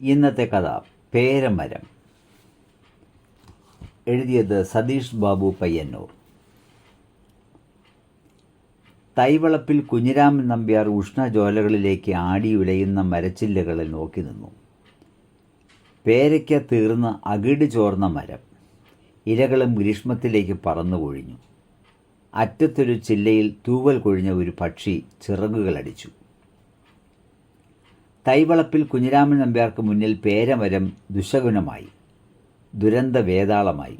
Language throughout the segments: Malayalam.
ഇന്നത്തെ കഥ പേരമരം. എഴുതിയത് സതീഷ് ബാബു പയ്യന്നൂർ. തൈവളപ്പിൽ കുഞ്ഞിരാമൻ നമ്പ്യാർ ഉഷ്ണജോലകളിലേക്ക് ആടി ഉലയുന്ന മരച്ചില്ലകളെ നോക്കി നിന്നു. പേരയ്ക്ക തീർന്ന് അകിട് ചോർന്ന മരം ഇലകളും ഗ്രീഷ്മത്തിലേക്ക് പറന്നു കൊഴിഞ്ഞു. അറ്റത്തൊരു ചില്ലയിൽ തൂവൽ കൊഴിഞ്ഞ ഒരു പക്ഷി ചിറകുകളടിച്ചു. തൈവളപ്പിൽ കുഞ്ഞിരാമൻ നമ്പ്യാർക്ക് മുന്നിൽ പേരമരം ദുശകുനമായി ദുരന്ത വേതാളമായി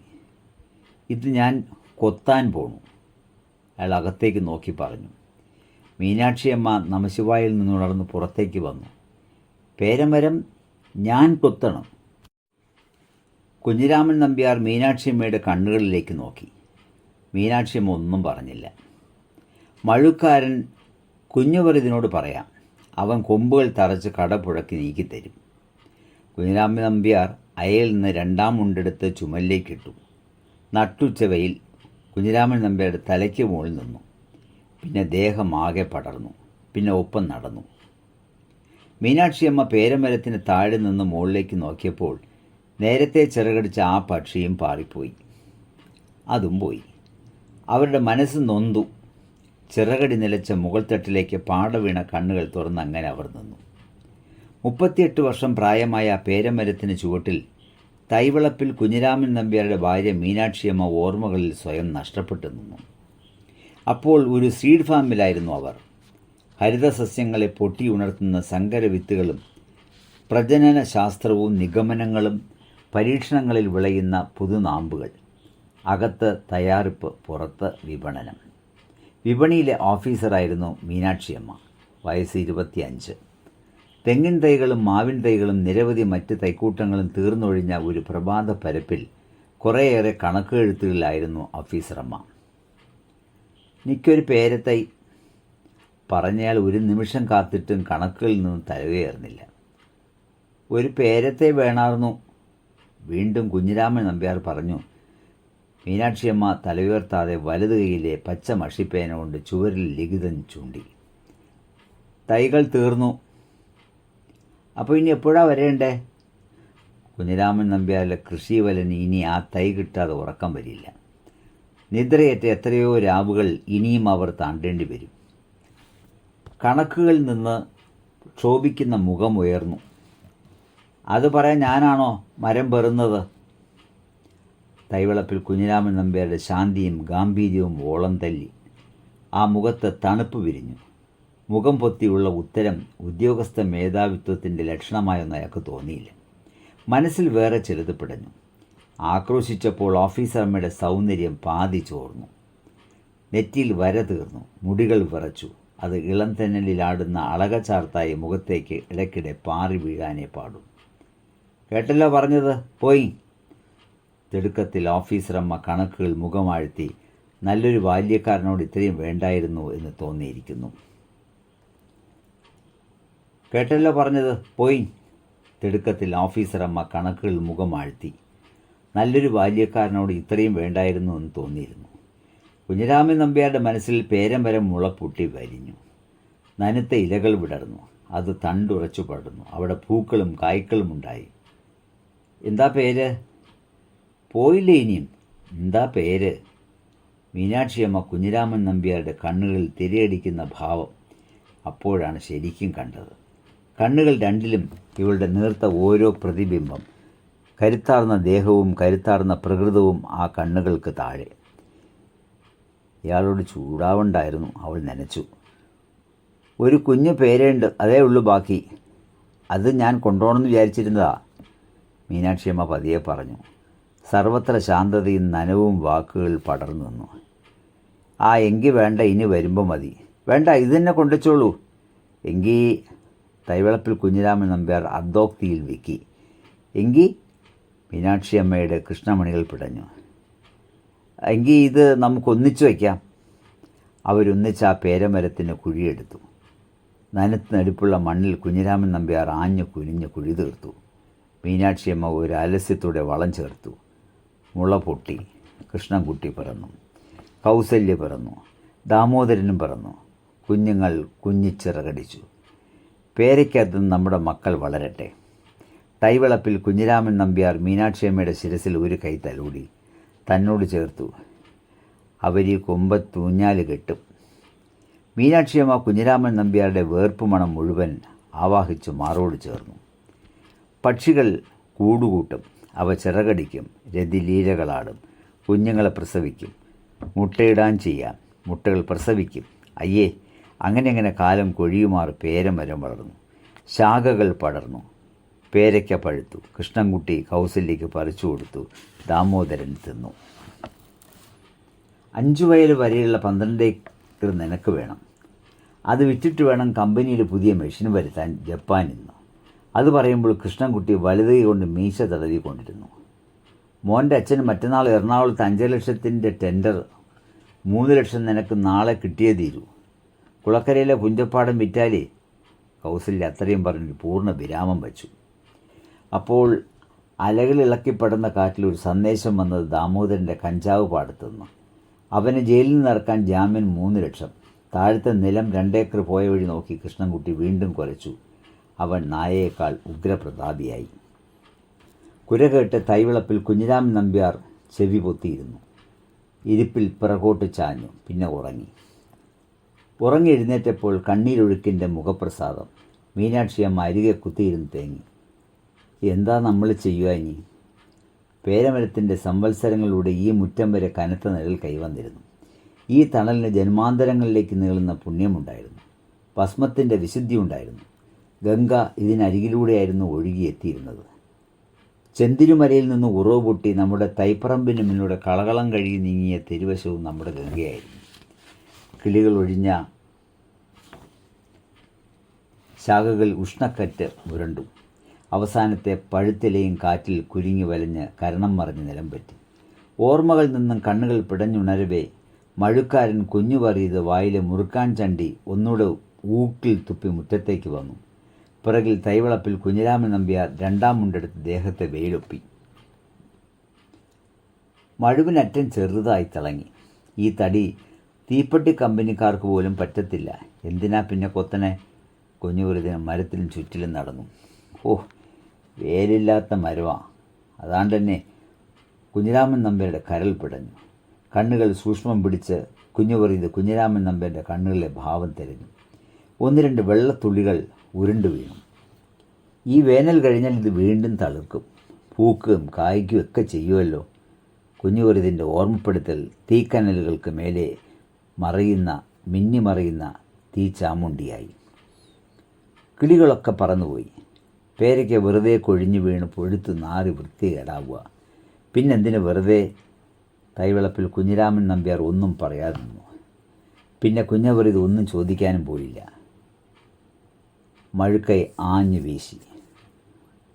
ഇത് ഞാൻ കൊത്താൻ പോണു. അയാൾ അകത്തേക്ക് നോക്കി പറഞ്ഞു. മീനാക്ഷിയമ്മ നമശിവായിൽ നിന്നുണർന്ന് പുറത്തേക്ക് വന്നു. പേരമരം ഞാൻ കൊത്തണം. കുഞ്ഞിരാമൻ നമ്പ്യാർ മീനാക്ഷിയമ്മയുടെ കണ്ണുകളിലേക്ക് നോക്കി. മീനാക്ഷിയമ്മ ഒന്നും പറഞ്ഞില്ല. മഴുക്കാരൻ കുഞ്ഞുവർ ഇതിനോട് പറയാം. അവൻ കൊമ്പുകൾ തറച്ച് കടപുഴക്കി നീക്കിത്തരും കുഞ്ഞിരാമൻ നമ്പ്യാർ അയയിൽ നിന്ന് രണ്ടാം മുണ്ടെടുത്ത് ചുമലിലേക്കിട്ടു നട്ടുച്ചവയിൽ കുഞ്ഞിരാമൻ നമ്പ്യാരുടെ തലയ്ക്ക് മുകളിൽ നിന്നു. പിന്നെ ദേഹം ആകെ പടർന്നു. പിന്നെ ഒപ്പം നടന്നു. മീനാക്ഷിയമ്മ പേരമരത്തിന് താഴെ നിന്ന് മുകളിലേക്ക് നോക്കിയപ്പോൾ നേരത്തെ ചിറകടിച്ച ആ പക്ഷിയും പാറിപ്പോയി. അതും പോയി. അവരുടെ മനസ്സ് നൊന്തു. ചിറകടി നിലച്ച മുകൾ തട്ടിലേക്ക് പാടവീണ കണ്ണുകൾ തുറന്ന് അങ്ങനെ അവർ നിന്നു. മുപ്പത്തിയെട്ട് വർഷം പ്രായമായ പേരമരത്തിന് ചുവട്ടിൽ തൈവളപ്പിൽ കുഞ്ഞിരാമൻ നമ്പ്യാരുടെ ഭാര്യ മീനാക്ഷിയമ്മ ഓർമ്മകളിൽ സ്വയം നഷ്ടപ്പെട്ടു നിന്നു. അപ്പോൾ ഒരു സീഡ് ഫാമിലായിരുന്നു അവർ. ഹരിതസസ്യങ്ങളെ പൊട്ടിയുണർത്തുന്ന സങ്കര വിത്തുകളും പ്രജനന ശാസ്ത്രവും നിഗമനങ്ങളും പരീക്ഷണങ്ങളിൽ വിളയുന്ന പുതുനാമ്പുകൾ. അകത്ത് തയ്യാറിപ്പ് പുറത്ത് വിപണനം. വിപണിയിലെ ഓഫീസറായിരുന്നു മീനാക്ഷിയമ്മ. വയസ്സ് ഇരുപത്തിയഞ്ച്. തെങ്ങിൻ തൈകളും മാവിൻ തൈകളും നിരവധി മറ്റ് തൈക്കൂട്ടങ്ങളും തീർന്നൊഴിഞ്ഞ ഒരു പ്രഭാത പരപ്പിൽ കുറേയേറെ കണക്കെഴുത്തുകളിലായിരുന്നു ഓഫീസറമ്മ. എനിക്കൊരു പേരത്തൈ പറഞ്ഞയാൾ ഒരു നിമിഷം കാത്തിട്ടും കണക്കുകളിൽ നിന്നും തലകയറുന്നില്ല ഒരു പേരത്തെ വേണമായിരുന്നു വീണ്ടും കുഞ്ഞിരാമൻ നമ്പ്യാർ പറഞ്ഞു. മീനാക്ഷിയമ്മ തലയുയർത്താതെ വലതു കൈയിലെ പച്ച മഷിപ്പേന കൊണ്ട് ചുവരിൽ ലിഖിതം ചൂണ്ടി. തൈകൾ തീർന്നു. അപ്പോൾ ഇനി എപ്പോഴാ വരേണ്ടേ? കുഞ്ഞിരാമൻ നമ്പ്യാരിലെ കൃഷിവലന് ഇനി ആ തൈ കിട്ടാതെ ഉറക്കം വരില്ല. നിദ്രയേറ്റ എത്രയോ രാവുകൾ ഇനിയും അവർ താണ്ടേണ്ടി വരും. കണക്കുകളിൽ നിന്ന് ക്ഷോഭിക്കുന്ന മുഖം ഉയർന്നു. അത് പറയാൻ ഞാനാണോ മരം പെറുന്നത്? തൈവളപ്പിൽ കുഞ്ഞിരാമൻ നമ്പ്യാരുടെ ശാന്തിയും ഗാംഭീര്യവും ഓളം തല്ലി. ആ മുഖത്ത് തണുപ്പ് വിരിഞ്ഞു. മുഖം പൊത്തിയുള്ള ഉത്തരം ഉദ്യോഗസ്ഥ മേധാവിത്വത്തിന്റെ ലക്ഷണമായൊന്നും അയാൾക്ക് തോന്നിയില്ല. മനസ്സിൽ വേറെ ചിലത് പിടഞ്ഞു. ആക്രോശിച്ചപ്പോൾ ഓഫീസർമ്മയുടെ സൗന്ദര്യം പാതി ചോർന്നു. നെറ്റിയിൽ വര തീർന്നു. മുടികൾ വിറച്ചു. അത് ഇളം തെന്നലിലാടുന്ന അളകച്ചാർത്തായി മുഖത്തേക്ക് ഇടയ്ക്കിടെ പാറി വീഴാനേ പാടും കേട്ടല്ലോ പറഞ്ഞത്? പോയി. തിടുക്കത്തിൽ ഓഫീസറമ്മ കണക്കുകൾ മുഖമാഴ്ത്തി നല്ലൊരു ബാല്യക്കാരനോട് ഇത്രയും വേണ്ടായിരുന്നു എന്ന് തോന്നിയിരിക്കുന്നു. കേട്ടല്ലോ പറഞ്ഞത്? പോയി. തിടുക്കത്തിൽ ഓഫീസറമ്മ കണക്കുകൾ മുഖമാഴ്ത്തി നല്ലൊരു ബാല്യക്കാരനോട് ഇത്രയും വേണ്ടായിരുന്നു എന്ന് തോന്നിയിരുന്നു. കുഞ്ഞിരാമൻ നമ്പ്യാരുടെ മനസ്സിൽ പേരം പേരമ്പരം മുളപ്പൊട്ടി വരിഞ്ഞു. നനുത്ത ഇലകൾ വിടർന്നു. അത് തണ്ടുറച്ചു പടർന്നു. അവിടെ പൂക്കളും കായ്ക്കളും ഉണ്ടായി. എന്താ പേര്? പോയില്ലേ ഇനിയും? എന്താ പേര്? മീനാക്ഷിയമ്മ കുഞ്ഞിരാമൻ നമ്പ്യാരുടെ കണ്ണുകളിൽ തിരയടിക്കുന്ന ഭാവം അപ്പോഴാണ് ശരിക്കും കണ്ടത്. കണ്ണുകൾ രണ്ടിലും ഇവളുടെ നേർത്ത ഓരോ പ്രതിബിംബം കരുത്താർന്ന ദേഹവും കരുത്താർന്ന പ്രകൃതവും ആ കണ്ണുകൾക്ക് താഴെ. ഇയാളോട് ചൂടാവുണ്ടായിരുന്നു അവൾ നനച്ചു. ഒരു കുഞ്ഞു പേരേണ്ട് അതേ ഉള്ളൂ ബാക്കി. അത് ഞാൻ കൊണ്ടുപോകണമെന്ന് വിചാരിച്ചിരുന്നതാ മീനാക്ഷിയമ്മ പതിയെ പറഞ്ഞു. സർവത്ര ശാന്തതയും നനവും വാക്കുകൾ പടർന്നു നിന്നു. ആ എങ്കിൽ വേണ്ട ഇനി വരുമ്പോൾ മതി. വേണ്ട ഇത് തന്നെ കൊണ്ടുവച്ചോളൂ. എങ്കിൽ തൈവളപ്പിൽ കുഞ്ഞിരാമൻ നമ്പ്യാർ അർദ്ധോക്തിയിൽ വിക്കി. എങ്കിൽ മീനാക്ഷി അമ്മയുടെ കൃഷ്ണമണികൾ പിടഞ്ഞു. എങ്കിൽ ഇത് നമുക്കൊന്നിച്ചു വയ്ക്കാം. അവരൊന്നിച്ച് ആ പേരമരത്തിന് കുഴിയെടുത്തു. നനത്ത് നടുപ്പുള്ള മണ്ണിൽ കുഞ്ഞിരാമൻ നമ്പ്യാർ ആഞ്ഞു കുനിഞ്ഞ് കുഴി തീർത്തു. മീനാക്ഷിയമ്മ ഒരു ആലസ്യത്തോടെ വളം ചേർത്തു. മുള പൊട്ടി കൃഷ്ണൻകുട്ടി പിറന്നു കൗസല്യ പിറന്നു ദാമോദരനും പിറന്നു കുഞ്ഞുങ്ങൾ കുഞ്ഞിച്ചിറകടിച്ചു. പേരയ്ക്കകത്ത് നമ്മുടെ മക്കൾ വളരട്ടെ. തൈവിളപ്പിൽ കുഞ്ഞിരാമൻ നമ്പ്യാർ മീനാക്ഷിയമ്മയുടെ ശിരസിൽ ഒരു കൈ തലൂടി. തന്നോട് ചേർത്തു അവരീ കൊമ്പത്തൂഞ്ഞാൽ കെട്ടും. മീനാക്ഷിയമ്മ കുഞ്ഞിരാമൻ നമ്പ്യാരുടെ വേർപ്പ് മണം മുഴുവൻ ആവാഹിച്ചു മാറോട് ചേർന്നു. പക്ഷികൾ കൂടുകൂട്ടും. അവ ചിറകടിക്കും രതിലീലകളാടും കുഞ്ഞുങ്ങളെ പ്രസവിക്കും മുട്ടയിടാൻ ചെയ്യാം മുട്ടകൾ പ്രസവിക്കും. അയ്യേ അങ്ങനെ അങ്ങനെ കാലം കൊഴിയുമാർ പേരമരം വളർന്നു. ശാഖകൾ പടർന്നു. പേരയ്ക്ക പഴുത്തു. കൃഷ്ണൻകുട്ടി കൗസല്യയ്ക്ക് പറിച്ചു കൊടുത്തു. ദാമോദരൻ തിന്നു. അഞ്ചു വയൽ വരെയുള്ള പന്ത്രണ്ട് ഏക്കർ നിനക്ക് വേണം. അത് വിറ്റിട്ട് വേണം കമ്പനിയിൽ പുതിയ മെഷീൻ വരുത്താൻ ജപ്പാനിൽ നിന്ന്. അത് പറയുമ്പോൾ കൃഷ്ണൻകുട്ടി വലുതൈ കൊണ്ട് മീശ തടവിക്കൊണ്ടിരുന്നു. മോന്റെ അച്ഛൻ മറ്റന്നാൾ എറണാകുളത്ത് അഞ്ച് ലക്ഷത്തിന്റെ ടെൻഡർ മൂന്ന് ലക്ഷം നിനക്ക് നാളെ കിട്ടിയേ തീരൂ. കുളക്കരയിലെ പുഞ്ചപ്പാടം വിറ്റാലേ കൗസല്യ അത്രയും പറഞ്ഞ് പൂർണ വിരാമം വച്ചു. അപ്പോൾ അലകളിളക്കിപ്പെടുന്ന കാറ്റിലൊരു സന്ദേശം വന്നത് ദാമോദരന്റെ കഞ്ചാവ് പാടത്തുനിന്ന് അവനെ ജയിലിൽ നിന്ന് ഇറക്കാൻ ജാമ്യം മൂന്ന് ലക്ഷം. താഴത്തെ നിലം രണ്ടേക്കർ പോയ വഴി നോക്കി കൃഷ്ണൻകുട്ടി വീണ്ടും കുരച്ചു. അവൻ നായയേക്കാൾ ഉഗ്രപ്രതാപിയായി. കുരകേട്ട് തൈവിളപ്പിൽ കുഞ്ഞിരാം നമ്പ്യാർ ചെവി പൊത്തിയിരുന്നു. ഇരിപ്പിൽ പിറകോട്ട് ചാഞ്ഞു പിന്നെ ഉറങ്ങി. ഉറങ്ങി എഴുന്നേറ്റപ്പോൾ കണ്ണീരൊഴുക്കിന്റെ മുഖപ്രസാദം മീനാക്ഷിയമ്മ അരികെ കുത്തിയിരുന്ന് തേങ്ങി. എന്താ നമ്മൾ ചെയ്യുക ഇനി? പേരമരത്തിന്റെ സംവത്സരങ്ങളിലൂടെ ഈ മുറ്റം വരെ കനത്ത നിഴൽ കൈവന്നിരുന്നു. ഈ തണലിന് ജന്മാന്തരങ്ങളിലേക്ക് നീളുന്ന പുണ്യമുണ്ടായിരുന്നു. ഭസ്മത്തിന്റെ വിശുദ്ധി ഉണ്ടായിരുന്നു ഗംഗ ഇതിനരികിലൂടെയായിരുന്നു ഒഴുകിയെത്തിയിരുന്നത്. ചെന്തിരുമലയിൽ നിന്ന് ഉറവ് പൊട്ടി നമ്മുടെ തൈപ്പറമ്പിന് മുന്നിലൂടെ കളകളം കഴുകി നീങ്ങിയ തിരുവശവും നമ്മുടെ ഗംഗയായിരുന്നു. കിളികൾ ഒഴിഞ്ഞ ശാഖകൾ ഉഷ്ണക്കറ്റ് മുരണ്ടു അവസാനത്തെ പഴുത്തിലയും കാറ്റിൽ കുരുങ്ങി വലഞ്ഞ് കരണം മറിഞ്ഞ് നിലം പറ്റി. ഓർമ്മകളിൽ നിന്നും കണ്ണുകൾ പിടഞ്ഞുണരവേ മഴുക്കാരൻ കുഞ്ഞു പറയത് വായിലെ മുറുക്കാൻ ചണ്ടി ഒന്നുകൂടെ ഊക്കിൽ തുപ്പി മുറ്റത്തേക്ക് വന്നു. പിറകിൽ തൈവളപ്പിൽ കുഞ്ഞിരാമൻ നമ്പ്യാർ രണ്ടാം മുണ്ടെടുത്ത് ദേഹത്തെ വെയിലൊപ്പി. മഴുവിനറ്റം ചെറുതായി തിളങ്ങി. ഈ തടി തീപ്പെട്ടി കമ്പനിക്കാർക്ക് പോലും പറ്റത്തില്ല. എന്തിനാ പിന്നെ കൊത്തനെ? കുഞ്ഞുകുരുതിന് മരത്തിലും ചുറ്റിലും നടന്നു. ഓ വേലില്ലാത്ത മരവാ. അതാണ്ട് തന്നെ കുഞ്ഞിരാമൻ നമ്പ്യരുടെ കരൽ പിടഞ്ഞു. കണ്ണുകൾ സൂക്ഷ്മം പിടിച്ച് കുഞ്ഞുപറിയത് കുഞ്ഞിരാമൻ നമ്പ്യന്റെ കണ്ണുകളിലെ ഭാവം തിരഞ്ഞു. ഒന്ന് രണ്ട് വെള്ളത്തുള്ളികൾ ഉരുണ്ടു വീണു. ഈ വേനൽ കഴിഞ്ഞാൽ ഇത് വീണ്ടും തളിർക്കും. പൂക്കുകയും കായ്ക്കുകയും ഒക്കെ ചെയ്യുമല്ലോ കുഞ്ഞുകുരുതിന്റെ ഓർമ്മപ്പെടുത്തൽ തീക്കനലുകൾക്ക് മേലെ മറിയുന്ന മിന്നിമറിയുന്ന തീ ചാമുണ്ടിയായി. കിളികളൊക്കെ പറന്നുപോയി. പേരയ്ക്ക് വെറുതെ കൊഴിഞ്ഞു വീണ് പൊഴുത്ത് നാറി വൃത്തികേടാവുക. പിന്നെന്തിന് വെറുതെ? തൈവിളപ്പിൽ കുഞ്ഞിരാമൻ നമ്പ്യാർ ഒന്നും പറയാതെ നിന്നു പിന്നെ കുഞ്ഞവർ ഒന്നും ചോദിക്കാനും പോയില്ല. മഴുക്കൈ ആഞ്ഞു വീശി.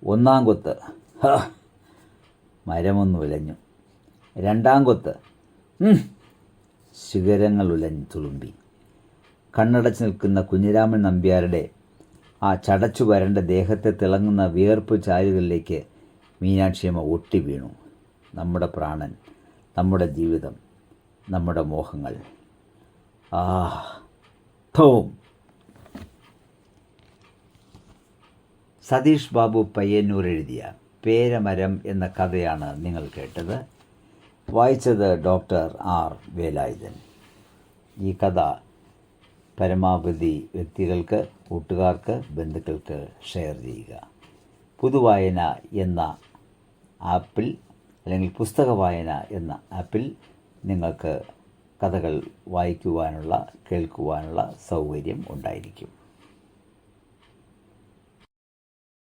ഒന്നാം കൊത്ത് മരമൊന്നു ഉലഞ്ഞു രണ്ടാം കൊത്ത് ശിഖരങ്ങൾ ഉലഞ്ഞു തുളുമ്പി. കണ്ണടച്ച് നിൽക്കുന്ന കുഞ്ഞിരാമൻ നമ്പ്യാരുടെ ആ ചടച്ചു വരണ്ട ദേഹത്തെ തിളങ്ങുന്ന വിയർപ്പ് ചാലുകളിലേക്ക് മീനാക്ഷിയമ്മ ഒട്ടി വീണു. നമ്മുടെ പ്രാണൻ നമ്മുടെ ജീവിതം നമ്മുടെ മോഹങ്ങൾ. ആ ഥോം സതീഷ് ബാബു പയ്യന്നൂർ എഴുതിയ പേരമരം എന്ന കഥയാണ് നിങ്ങൾ കേട്ടത്. വായിച്ചത് ഡോക്ടർ ആർ വേലായുധൻ. ഈ കഥ പരമാവധി വ്യക്തികൾക്ക് കൂട്ടുകാർക്ക് ബന്ധുക്കൾക്ക് ഷെയർ ചെയ്യുക. പുതുവായന എന്ന ആപ്പിൽ അല്ലെങ്കിൽ പുസ്തക വായന എന്ന ആപ്പിൽ നിങ്ങൾക്ക് കഥകൾ വായിക്കുവാനുള്ള കേൾക്കുവാനുള്ള സൗകര്യം ഉണ്ടായിരിക്കും.